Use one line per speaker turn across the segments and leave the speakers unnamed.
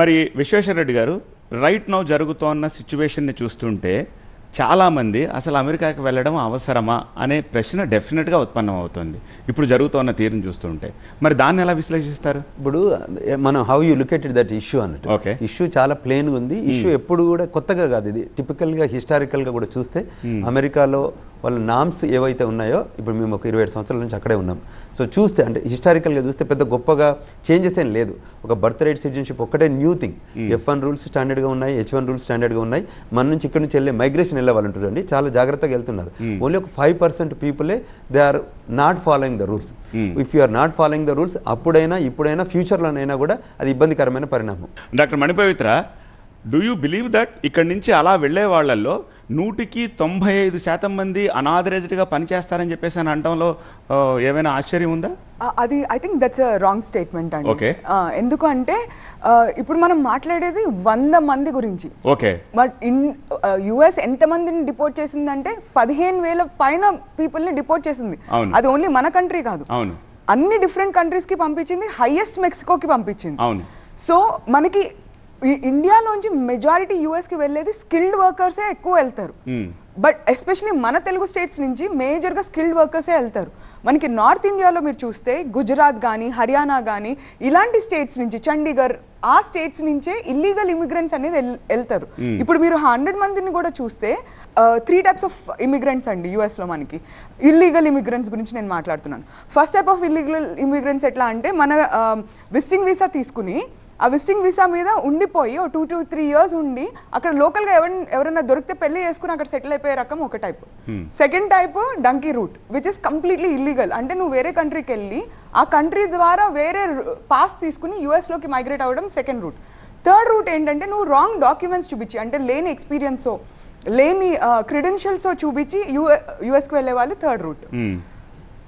మరి విశ్వేశ్వరరెడ్డి గారు right now జరుగుతోన్న సిచ్యువేషన్ని చూస్తుంటే చాలామంది అసలు అమెరికాకి వెళ్ళడం అవసరమా అనే ప్రశ్న డెఫినెట్గా ఉత్పన్నం అవుతుంది ఇప్పుడు జరుగుతోన్న తీరుని చూస్తుంటే. మరి దాన్ని ఎలా విశ్లేషిస్తారు?
ఇప్పుడు మనం how you located that issue అన్నట్టు.
Okay.
ఇష్యూ చాలా ప్లెయిన్గా ఉంది. ఇష్యూ ఎప్పుడు కూడా కొత్తగా కాదు ఇది. టిపికల్గా హిస్టారికల్గా కూడా చూస్తే అమెరికాలో వాళ్ళ నామ్స్ ఏవైతే ఉన్నాయో ఇప్పుడు మేము ఒక ఇరవై ఏడు సంవత్సరాల నుంచి అక్కడే ఉన్నాం. సో చూస్తే అంటే హిస్టారికల్గా చూస్తే పెద్ద గొప్పగా చేంజెస్ ఏం లేదు. ఒక బర్త్ రైట్ సిటిజన్షిప్ ఒక్కటే new thing F one rules స్టాండర్డ్గా ఉన్నాయి హెచ్ వన్ రూల్స్ స్టాండర్డ్గా ఉన్నాయి. మన నుంచి ఇక్కడ నుంచి వెళ్ళే మైగ్రేషన్ వెళ్ళే వాళ్ళు ఉంటుందండి చాలా జాగ్రత్తగా వెళ్తున్నారు. ఓన్లీ ఒక five percent పీపులే they are not following the rules if you are not following the rules అప్పుడైనా ఇప్పుడైనా ఫ్యూచర్లోనైనా కూడా అది ఇబ్బందికరమైన పరిణామం.
Doctor Manipavitra do you believe that ఇక్కడి నుంచి అలా వెళ్ళే వాళ్ళల్లో నూటికి తొంభై ఐదు శాతం మంది అనాథరైజ్డ్గా పనిచేస్తారని చెప్పేసి అని అనడంలో ఆ, ఏమైనా ఆశ్చర్యం ఉందా?
అది I think that's wrong statement అండి. ఆ, ఎందుకు అంటే ఇప్పుడు మనం మాట్లాడేది వంద మంది గురించి.
ఓకే
బట్ ఇన్ యుఎస్ ఎంతమందిని డిపోర్ట్ చేసిందంటే పదిహేను వేల పైన పీపుల్ని డిపోర్ట్ చేసింది. అది ఓన్లీ మన కంట్రీ కాదు.
అవును.
అన్ని డిఫరెంట్ కంట్రీస్కి పంపించింది హైయెస్ట్ మెక్సికోకి పంపించింది.
అవును.
సో మనకి ఈ ఇండియాలోంచి మెజారిటీ యూఎస్కి వెళ్ళేది స్కిల్డ్ వర్కర్సే ఎక్కువ వెళ్తారు. బట్ ఎస్పెషలీ మన తెలుగు స్టేట్స్ నుంచి మేజర్గా స్కిల్డ్ వర్కర్సే వెళ్తారు. మనకి నార్త్ ఇండియాలో మీరు చూస్తే గుజరాత్ కానీ హర్యానా కానీ ఇలాంటి స్టేట్స్ నుంచి చండీగఢ్ ఆ స్టేట్స్ నుంచే ఇల్లీగల్ ఇమిగ్రెంట్స్ అనేది వెళ్తారు. ఇప్పుడు మీరు హండ్రెడ్ మందిని కూడా చూస్తే త్రీ టైప్స్ ఆఫ్ ఇమిగ్రెంట్స్ అండి యూఎస్లో మనకి. ఇల్లీగల్ ఇమిగ్రెంట్స్ గురించి నేను మాట్లాడుతున్నాను. First type of illegal immigrants ఎట్లా అంటే మన విజిటింగ్ వీసా తీసుకుని ఆ విజిటింగ్ వీసా మీద ఉండిపోయి ఓ టూ టు త్రీ ఇయర్స్ ఉండి అక్కడ లోకల్గా ఎవరి ఎవరైనా దొరికితే పెళ్ళి చేసుకుని అక్కడ సెటిల్ అయిపోయే రకం ఒక type. Second type donkey route which is completely illegal అంటే నువ్వు వేరే కంట్రీకి వెళ్ళి ఆ కంట్రీ ద్వారా వేరే పాస్ తీసుకుని యూఎస్లోకి మైగ్రేట్ అవ్వడం సెకండ్ రూట్ థర్డ్ రూట్ ఏంటంటే నువ్వు రాంగ్ డాక్యుమెంట్స్ చూపించి అంటే లేని ఎక్స్పీరియన్సో లేని క్రెడెన్షియల్స్ చూపించి యూఎ యూఎస్కి వెళ్ళే వాళ్ళు థర్డ్ రూట్.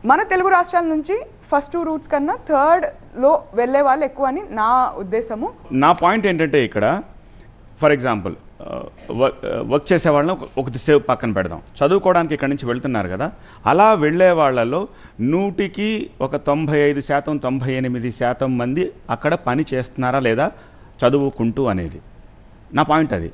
మన తెలుగు రాష్ట్రాల నుంచి ఫస్ట్ టూ రూట్స్ కన్నా థర్డ్లో వెళ్ళే వాళ్ళు ఎక్కువ అని నా ఉద్దేశము.
నా పాయింట్ ఏంటంటే ఇక్కడ ఫర్ ఎగ్జాంపుల్ వర్క్ చేసే వాళ్ళని ఒక- సేవ్ పక్కన పెడదాం. చదువుకోవడానికి ఇక్కడి నుంచి వెళ్తున్నారు కదా అలా వెళ్ళే వాళ్ళలో నూటికి ఒక తొంభై ఐదు శాతం తొంభై ఎనిమిది శాతం మంది అక్కడ పని చేస్తున్నారా లేదా చదువుకుంటూ అనేది. నా పాయింట్ అది.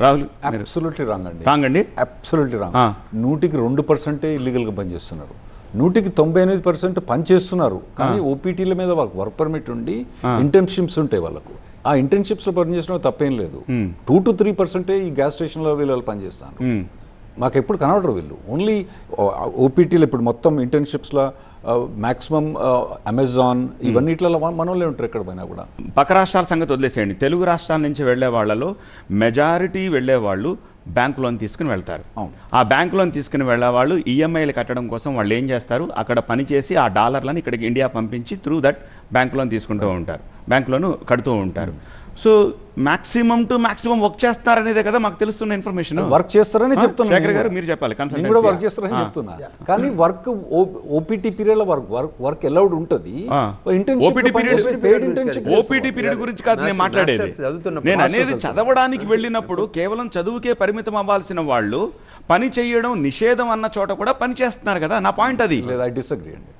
రాహుల్
అబ్సల్యూట్లీ రాంగ్ అండి.
రాంగ్ అండి
అబ్సల్యూట్లీ రాంగ్
ఆ.
నూటికి రెండు పర్సెంటే ఇల్లీగల్గా పనిచేస్తున్నారు. నూటికి తొంభై ఎనిమిది పర్సెంట్ పనిచేస్తున్నారు. కానీ ఓపీటీల మీద వాళ్ళకి వర్క్ పర్మిట్ ఉండి ఇంటర్న్షిప్స్ ఉంటాయి వాళ్ళకు. ఆ ఇంటర్న్షిప్స్లో పనిచేసిన తప్పేం లేదు. టూ టు త్రీ పర్సెంటే ఈ గ్యాస్ స్టేషన్లో వీళ్ళు పనిచేస్తారు.
మ్మ్.
మాకు ఎప్పుడు కనబడరు వీళ్ళు. ఓన్లీ ఓపీటీలు ఇప్పుడు మొత్తం ఇంటర్న్షిప్స్లో మ్యాక్సిమం అమెజాన్ ఇవన్నిట్లలో మన వాళ్ళే ఉంటారు ఎక్కడ పోయినా కూడా.
పక్క రాష్ట్రాల సంగతి వదిలేసేయండి. తెలుగు రాష్ట్రాల నుంచి వెళ్ళే వాళ్ళలో మెజారిటీ వెళ్ళే వాళ్ళు బ్యాంక్ లోన్ తీసుకుని వెళ్తారు. ఆ బ్యాంక్ లోన్ తీసుకుని వెళ్ళే వాళ్ళు ఈఎంఐలు కట్టడం కోసం వాళ్ళు ఏం చేస్తారు? అక్కడ పని చేసి ఆ డాలర్లను ఇక్కడికి ఇండియా పంపించి త్రూ దట్ బ్యాంక్ లోన్ తీసుకుంటూ ఉంటారు. బ్యాంక్ లోన్ కడుతూ ఉంటారు. So maximum to maximum work చేస్తున్నారనేదే కదా మాకు తెలుస్తున్న ఇన్ఫర్మేషన్.
వర్క్ చేస్తారని చెప్తున్నా
శేఖర్
నేను
గారు. మీరు చెప్పాలి
నేను కూడా వర్క్. చేస్తారని. చెప్తున్నా. కానీ వర్క్ ఓపీటీ పీరియడ్లో వర్క్ వర్క్ వర్క్ ఎలౌడ్ ఉంటుంది. పెయిడ్ ఇంటర్న్షిప్
ఓపీటీ పీరియడ్ గురించి కాదు నేను మాట్లాడేది. నేను అనేది చదవడానికి వెళ్ళినప్పుడు కేవలం చదువుకే పరిమితం అవ్వాల్సిన వాళ్ళు పని చేయడం నిషేధం అన్న చోట కూడా పని చేస్తున్నారు కదా నా పాయింట్ అది.
లేదా ఐ డిసగ్రీ అండి.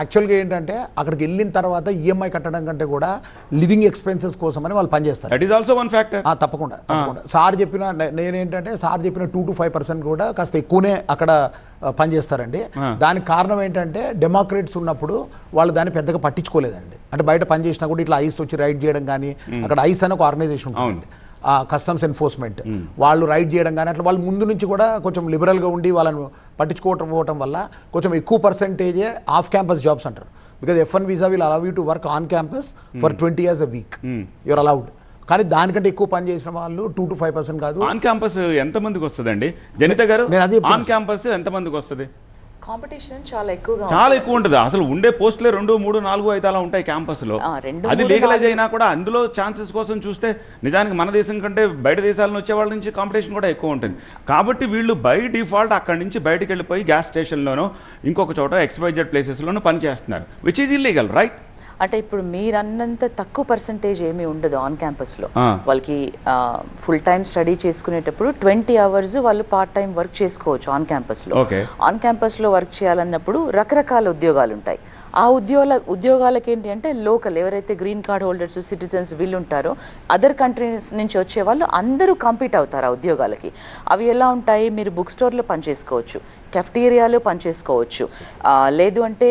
యాక్చువల్గా ఏంటంటే అక్కడికి వెళ్ళిన తర్వాత ఈఎంఐ కట్టడం కంటే కూడా లివింగ్ ఎక్స్పెన్సెస్ కోసం అని వాళ్ళు పనిచేస్తారు.
That is also one factor
తప్పకుండా తప్పకుండా. సార్ చెప్పిన నేనేంటంటే సార్ చెప్పిన టూ టు ఫైవ్ పర్సెంట్ కూడా కాస్త ఎక్కువనే అక్కడ పనిచేస్తారండి. దానికి కారణం ఏంటంటే డెమోక్రేట్స్ ఉన్నప్పుడు వాళ్ళు దాన్ని పెద్దగా పట్టించుకోలేదండి. అంటే బయట పని చేసినా కూడా ఇట్లా ఐస్ వచ్చి రైడ్ చేయడం కానీ అక్కడ ఐస్ అని ఒక ఆర్గనైజేషన్ ఉంటుందండి ఆ కస్టమ్స్ ఎన్ఫోర్స్మెంట్. వాళ్ళు రైడ్ చేయడం కానీ అట్లా వాళ్ళు ముందు నుంచి కూడా కొంచెం లిబరల్గా ఉండి వాళ్ళని పట్టించుకోవటం పోవటం వల్ల కొంచెం ఎక్కువ పర్సెంటేజే ఆఫ్ క్యాంపస్ జాబ్స్ అంటారు. Because F one visa will allow you to work on campus for twenty years a week you're allowed కానీ దానికంటే ఎక్కువ పని చేసిన వాళ్ళు టూ టు ఫైవ్ పర్సెంట్ కాదు.
ఆన్ క్యాంపస్ ఎంత మందికి వస్తుందండి? జనిత గారు. ఆన్ క్యాంపస్ ఎంత మందికి వస్తుంది?
కాంపిటీషన్ చాలా ఎక్కువగా
చాలా ఎక్కువ ఉంటుంది. అసలు ఉండే పోస్టులే రెండు మూడు నాలుగు ఐదు అలా ఉంటాయి
క్యాంపస్లో
అది లీగలైజ్. అయినా కూడా అందులో ఛాన్సెస్ కోసం చూస్తే నిజానికి మన దేశం కంటే బయట దేశాల నుంచి వచ్చే వాళ్ళ నుంచి కాంపిటీషన్ కూడా ఎక్కువ ఉంటుంది. కాబట్టి వీళ్ళు బై డిఫాల్ట్ అక్కడి నుంచి బయటికి వెళ్ళిపోయి గ్యాస్ స్టేషన్లోనో ఇంకొక చోట ఎక్స్వైజెడ్ ప్లేసెస్లోనూ పని చేస్తున్నారు విచ్ ఈజ్ ఇల్లీగల్ రైట్
అంటే ఇప్పుడు మీరు అన్నంత తక్కువ పర్సంటేజ్ ఏమీ ఉండదు ఆన్ క్యాంపస్లో. వాళ్ళకి ఫుల్ టైం స్టడీ చేసుకునేటప్పుడు ట్వంటీ అవర్స్ వాళ్ళు పార్ట్ టైం వర్క్ చేసుకోవచ్చు ఆన్ క్యాంపస్లో. ఆన్ క్యాంపస్లో వర్క్ చేయాలన్నప్పుడు రకరకాల ఉద్యోగాలు ఉంటాయి ఆ ఉద్యోగాల ఉద్యోగాలకి ఏంటి అంటే లోకల్ ఎవరైతే గ్రీన్ కార్డ్ హోల్డర్స్ సిటిజన్స్ వీళ్ళు ఉంటారో అదర్ కంట్రీస్ నుంచి వచ్చే వాళ్ళు అందరూ కంపీట్ అవుతారు ఆ ఉద్యోగాలకి. అవి ఎలా ఉంటాయి? మీరు బుక్ స్టోర్లో పనిచేసుకోవచ్చు కెఫ్టీరియాలో పనిచేసుకోవచ్చు లేదు అంటే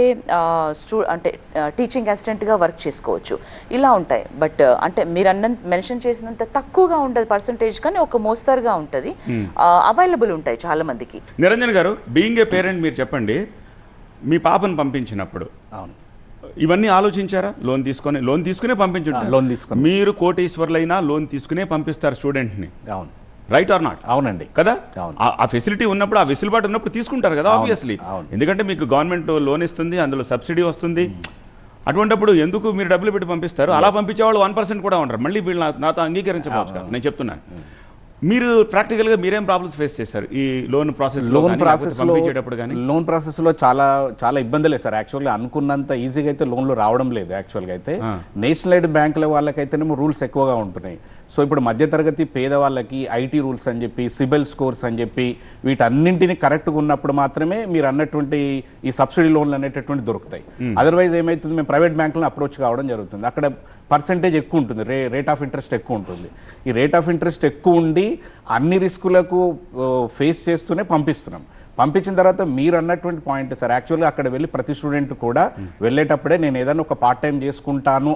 స్టూ అంటే టీచింగ్ అసిస్టెంట్గా వర్క్ చేసుకోవచ్చు. ఇలా ఉంటాయి. బట్ అంటే మీరు అన్న మెన్షన్ చేసినంత తక్కువగా ఉండదు పర్సంటేజ్ కానీ ఒక మోస్తరుగా ఉంటుంది. అవైలబుల్ ఉంటాయి చాలా మందికి
నిరంజన్ గారు బీయింగ్ ఏ పేరెంట్ మీరు చెప్పండి మీ పాపను పంపించినప్పుడు.
అవును.
ఇవన్నీ ఆలోచించారా? లోన్ తీసుకొని లోన్ తీసుకునే పంపించుంటారు.
లోన్ తీసుకొని.
మీరు కోటీశ్వర్లైనా లోన్ తీసుకునే పంపిస్తారు స్టూడెంట్ని.
అవును.
రైట్ ఆర్ నాట్
అవునండి.
కదా. ఆ- ఫెసిలిటీ ఉన్నప్పుడు ఆ వెసులుబాటు ఉన్నప్పుడు తీసుకుంటారు కదా ఆబ్వియస్లీ. ఎందుకంటే మీకు గవర్నమెంట్ లోన్ ఇస్తుంది అందులో సబ్సిడీ వస్తుంది. అటువంటిప్పుడు ఎందుకు మీరు డబ్బులు పెట్టి పంపిస్తారు? అలా పంపించే వాళ్ళు వన్ పర్సెంట్ కూడా ఉంటారు మళ్ళీ వీళ్ళు నాతో అంగీకరించవచ్చు నేను చెప్తున్నాను. మీరు ప్రాక్టికల్గా మీరేం ప్రాబ్లమ్స్ ఫేస్ చేస్తారు ఈ లోన్ ప్రాసెస్
లోన్ ప్రాసెస్
పంపించేటప్పుడు కానీ?
లోన్ ప్రాసెస్లో చాలా చాలా ఇబ్బందులే సార్. యాక్చువల్గా అనుకున్నంత ఈజీగా అయితే లోన్లు రావడం లేదు యాక్చువల్గా అయితే. నేషనల్ ఎయిడ్ బ్యాంకుల వాళ్ళకైతేనేమో రూల్స్ ఎక్కువగా ఉంటున్నాయి. సో ఇప్పుడు మధ్యతరగతి పేదవాళ్ళకి ఐటీ రూల్స్ అని చెప్పి సిబిల్ స్కోర్స్ అని చెప్పి వీటన్నింటిని కరెక్ట్గా ఉన్నప్పుడు మాత్రమే మీరు అన్నటువంటి ఈ సబ్సిడీ లోన్లు అనేటటువంటి దొరుకుతాయి. అదర్వైజ్ ఏమైతుంది? మేము ప్రైవేట్ బ్యాంకులను అప్రోచ్ కావడం జరుగుతుంది. అక్కడ పర్సంటేజ్ ఎక్కువ ఉంటుంది. రే రేట్ ఆఫ్ ఇంట్రెస్ట్ ఎక్కువ ఉంటుంది. ఈ రేట్ ఆఫ్ ఇంట్రెస్ట్ ఎక్కువ ఉండి అన్ని రిస్కులకు ఫేస్ చేస్తూనే పంపిస్తున్నాం. పంపించిన తర్వాత మీరు అన్నటువంటి పాయింట్ సార్ యాక్చువల్గా అక్కడ వెళ్ళి ప్రతి స్టూడెంట్ కూడా వెళ్ళేటప్పుడే నేను ఏదైనా ఒక పార్ట్ టైం చేసుకుంటాను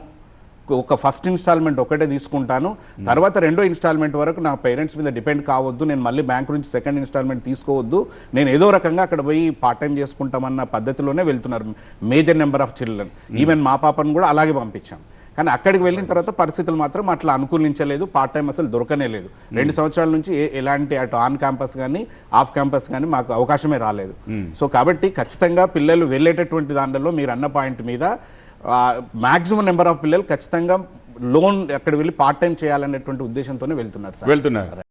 ఒక ఫస్ట్ ఇన్స్టాల్మెంట్ ఒకటే తీసుకుంటాను తర్వాత రెండో ఇన్స్టాల్మెంట్ వరకు నా పేరెంట్స్ మీద డిపెండ్ కావద్దు నేను మళ్ళీ బ్యాంక్ నుంచి సెకండ్ ఇన్స్టాల్మెంట్ తీసుకోవద్దు నేను ఏదో రకంగా అక్కడ పోయి పార్ట్ టైం చేసుకుంటామన్న పద్ధతిలోనే వెళ్తున్నారు major number of children. Even మా పాపను కూడా అలాగే పంపించాం. కానీ అక్కడికి వెళ్ళిన తర్వాత పరిస్థితులు మాత్రం అట్లా అనుకూలించలేదు పార్ట్ టైం అసలు దొరకనే లేదు. రెండు సంవత్సరాల నుంచి ఎలాంటి అటు ఆన్ క్యాంపస్ కానీ ఆఫ్ క్యాంపస్ కానీ మాకు అవకాశమే రాలేదు. సో కాబట్టి ఖచ్చితంగా పిల్లలు వెళ్ళేటటువంటి దాంట్లో మీరు అన్న పాయింట్ మీద మాక్సిమం నెంబర్ ఆఫ్ పిల్లలు ఖచ్చితంగా లోన్ అక్కడ వెళ్ళి పార్ట్ టైం చేయాలనేటువంటి ఉద్దేశంతోనే వెళ్తున్నారు సార్.
వెళ్తున్నారు.